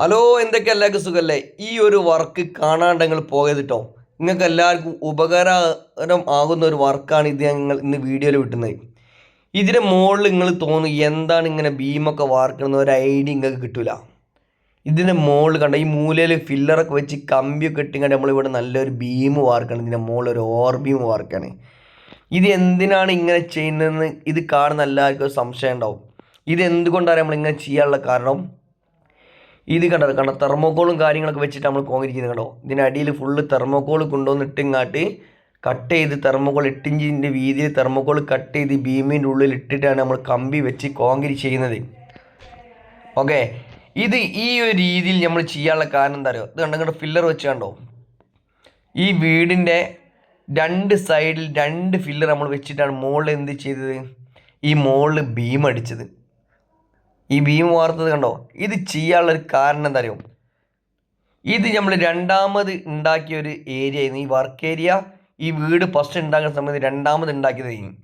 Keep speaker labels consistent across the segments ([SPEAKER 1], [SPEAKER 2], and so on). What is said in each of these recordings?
[SPEAKER 1] Hello എന്തൊക്കെ എല്ലാവർക്കും സുഖല്ലേ? ഈ ഒരു വർക്ക് കാണാണ്ട് നിങ്ങൾ പോയത് കേട്ടോ നിങ്ങൾക്ക് എല്ലാവർക്കും ഉപകാരം ആകുന്ന ഒരു വർക്കാണ് ഇത് ഞങ്ങൾ ഇന്ന് വീഡിയോയിൽ വിട്ടുന്നത്. ഇതിന്റെ മുകളിൽ നിങ്ങൾ തോന്നും എന്താണ് ഇങ്ങനെ ബീമൊക്കെ വാർക്കണമെന്ന് ഒരു ഐഡിയ നിങ്ങൾക്ക് കിട്ടില്ല ഇതിന്റെ മുകളിൽ കണ്ട ഈ മൂലയിൽ ഫില്ലറൊക്കെ വെച്ച് കമ്പിയൊക്കെ ഇട്ടിങ്ങണ്ട് നമ്മളിവിടെ നല്ലൊരു ബീം വാർക്കണം. ഇതിന്റെ മുകളിൽ ഒരു ഓർ ബീം വാർക്കാണ്. ഇത് എന്തിനാണ് ഇങ്ങനെ ചെയ്യുന്നതെന്ന് ഇത് കാണുന്ന എല്ലാവർക്കും സംശയം ഉണ്ടാവും. ഇത് എന്തുകൊണ്ടാണ് നമ്മൾ ഇങ്ങനെ ചെയ്യാനുള്ള കാരണം? ഇത് കണ്ടത് കണ്ട തെർമോക്കോളും കാര്യങ്ങളൊക്കെ വെച്ചിട്ട് നമ്മൾ കോങ്ങിരിക്കുന്നത് കണ്ടോ? ഇതിനടിയിൽ ഫുള്ള് തെർമോക്കോൾ കൊണ്ടുവന്നിട്ട് ഇങ്ങാട്ട് കട്ട് ചെയ്ത് തെർമോക്കോൾ എട്ടിഞ്ചിന്റെ വീതിയിൽ തെർമോക്കോൾ കട്ട് ചെയ്ത് ബീമിന്റെ ഉള്ളിൽ ഇട്ടിട്ടാണ് നമ്മൾ കമ്പി വെച്ച് കോൺക്രീറ്റ് ചെയ്യുന്നത്. ഓക്കെ ഇത് ഈ ഒരു രീതിയിൽ നമ്മൾ ചെയ്യാനുള്ള കാരണം എന്താ പറയുക ഇത് കണ്ടോ കണ്ടോ ഫില്ലർ വെച്ച് കണ്ടോ? ഈ വീടിന്റെ രണ്ട് സൈഡിൽ രണ്ട് ഫില്ലർ നമ്മൾ വെച്ചിട്ടാണ് മുകളിൽ എന്ത് ചെയ്തത്? ഈ മുകളിൽ ബീം ഈ ബീം വാർത്തത് കണ്ടോ? ഇത് ചെയ്യാനുള്ളൊരു കാരണം എന്താ അറിയോ? ഇത് നമ്മൾ രണ്ടാമത് ഉണ്ടാക്കിയ ഒരു ഏരിയ ഈ വർക്ക് ഏരിയ ഈ വീട് ഫസ്റ്റ് ഉണ്ടാക്കുന്ന സമയത്ത് രണ്ടാമത് ഉണ്ടാക്കിയതായിരുന്നു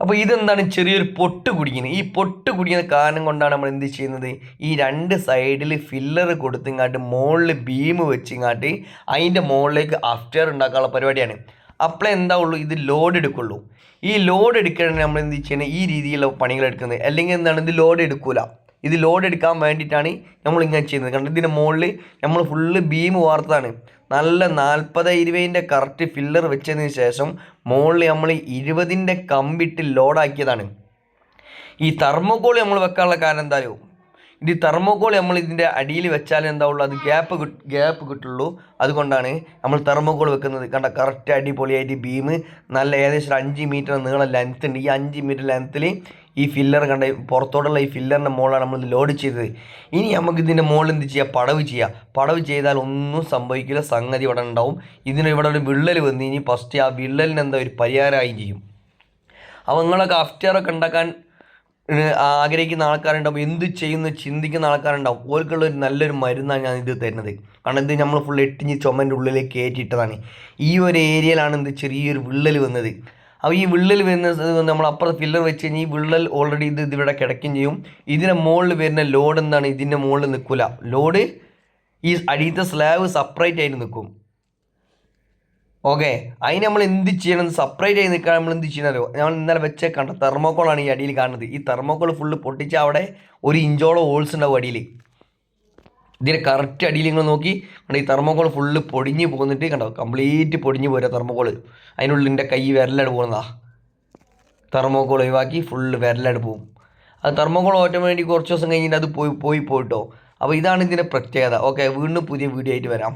[SPEAKER 1] അപ്പോൾ ഇതെന്താണ്? ചെറിയൊരു പൊട്ട് കുടിക്കുന്നത്. ഈ പൊട്ട് കുടിക്കുന്ന കാരണം കൊണ്ടാണ് നമ്മൾ എന്ത് ചെയ്യുന്നത്? ഈ രണ്ട് സൈഡിൽ ഫില്ലർ കൊടുത്തിങ്ങാട്ട് മുകളിൽ ബീം വെച്ചിങ്ങാട്ട് അതിന്റെ മുകളിലേക്ക് അഫ്റ്റർ ഉണ്ടാക്കാനുള്ള പരിപാടിയാണ്. അപ്പോഴേ എന്താ ഉള്ളൂ ഇത് ലോഡ് എടുക്കുള്ളൂ. ഈ ലോഡ് എടുക്കണമെങ്കിൽ നമ്മൾ എന്ത് ചെയ്യണം? ഈ രീതിയിലുള്ള പണികൾ എടുക്കുന്നത്. അല്ലെങ്കിൽ എന്താണ്? ഇത് ലോഡ് എടുക്കൂല. ഇത് ലോഡ് എടുക്കാൻ വേണ്ടിയിട്ടാണ് നമ്മൾ ഇങ്ങനെ ചെയ്യുന്നത്. കാരണം ഇതിന്റെ മുകളിൽ നമ്മൾ ഫുള്ള് ബീം വാർത്താണ് നല്ല നാൽപ്പത് ഇരുപതിന്റെ കറക്റ്റ് ഫില്ലർ വെച്ചതിന് ശേഷം മുകളിൽ നമ്മൾ ഇരുപതിന്റെ കമ്പിട്ട് ലോഡാക്കിയതാണ് ഈ തെർമോകോൾ നമ്മൾ വെക്കാനുള്ള കാരണം എന്താ ഇത് തെർമോകോൾ നമ്മൾ ഇതിന്റെ അടിയിൽ വെച്ചാൽ എന്താവുള്ളൂ അത് ഗ്യാപ്പ് ഗ്യാപ്പ് കിട്ടുള്ളൂ. അതുകൊണ്ടാണ് നമ്മൾ തെർമോകോൾ വെക്കുന്നത്. കണ്ട കറക്റ്റ് അടിപൊളിയായിട്ട് ബീം നല്ല ഏകദേശം ഒരു അഞ്ച് മീറ്റർ നീളം ലെങ്ത് ഉണ്ട്. ഈ അഞ്ച് മീറ്റർ ലെങ്ത്തിൽ ഈ ഫില്ലർ കണ്ട പുറത്തോടുള്ള ഈ ഫില്ലറിന്റെ മുകളിലാണ് നമ്മൾ ലോഡ് ചെയ്തത്. ഇനി നമുക്ക് ഇതിന്റെ മുകളിൽ എന്ത് ചെയ്യുക പടവ് ചെയ്യുക പടവ് ചെയ്താൽ ഒന്നും സംഭവിക്കില്ല. സംഗതി ഇവിടെ ഉണ്ടാവും. ഇതിന് ഇവിടെ ഒരു വിള്ളൽ വന്ന് ഇനി ഫസ്റ്റ് ആ വിള്ളലിന് എന്താ ഒരു പരിഹാരമായി ചെയ്യും. അപ്പോൾ നിങ്ങളൊക്കെ അഫ്റ്ററൊക്കെ ഉണ്ടാക്കാൻ ആഗ്രഹിക്കുന്ന ആൾക്കാരുണ്ടാവും എന്ത് ചെയ്യുന്ന ചിന്തിക്കുന്ന ആൾക്കാരുണ്ടാവും. ഓർക്കുള്ള ഒരു നല്ലൊരു മരുന്നാണ് ഞാൻ ഇത് തരുന്നത്. കാരണം ഇത് നമ്മൾ ഫുൾ എട്ടിഞ്ഞ് ചുമന്റെ ഉള്ളിലേക്ക് കയറ്റിയിട്ടതാണ്. ഈ ഒരു ഏരിയയിലാണ് എന്ത് ചെറിയൊരു വിള്ളൽ വന്നത്. അപ്പോൾ ഈ വിള്ളൽ വരുന്ന നമ്മൾ അപ്പുറത്ത് ഫില്ലർ വെച്ച് കഴിഞ്ഞാൽ ഈ വിള്ളൽ ഓൾറെഡി ഇത് ഇതിവിടെ കിടക്കുകയും ചെയ്യും. ഇതിന്റെ മുകളിൽ വരുന്ന ലോഡ് എന്താണ്? ഇതിന്റെ മുകളിൽ നിൽക്കില്ല. ലോഡ് ഈ അടിയത്തെ സ്ലാബ് സെപ്പറേറ്റ് ആയിട്ട് നിൽക്കും. ഓക്കെ അതിന് നമ്മൾ എന്ത് ചെയ്യണം? സെപ്പറേറ്റ് ആയി നിൽക്കാൻ നമ്മൾ എന്ത് ചെയ്യണമല്ലോ നമ്മൾ ഇന്നലെ വെച്ച കണ്ട? തെർമോക്കോളാണ് ഈ അടിയിൽ കാണുന്നത്. ഈ തെർമോക്കോൾ ഫുള്ള് പൊട്ടിച്ച് അവിടെ ഒരു ഇഞ്ചോളം ഹോൾസ് ഉണ്ടാവും അടിയിൽ. ഇതിന്റെ കറക്റ്റ് അടിയിൽ നിങ്ങൾ നോക്കി. കണ്ടോ? ഈ തെർമോക്കോൾ ഫുള്ള് പൊടിഞ്ഞ് പോകുന്നിട്ട് കണ്ടോ? കംപ്ലീറ്റ് പൊടിഞ്ഞ് പോരാ തെർമോക്കോൾ അതിനുള്ളിൽ എന്റെ കൈ വിരലായിട്ട് പോകുന്നതാ തെർമോക്കോൾ ഒഴിവാക്കി ഫുള്ള് വിരലായിട്ട് പോകും. അത് തെർമോക്കോൾ ഓട്ടോമാറ്റിക് കുറച്ച് ദിവസം കഴിഞ്ഞിട്ട് അത് പോയി പോയി പോയിട്ടോ. അപ്പോൾ ഇതാണ് ഇതിന്റെ പ്രത്യേകത. ഓക്കെ വീണ്ടും പുതിയ വീഡിയോ ആയിട്ട് വരാം.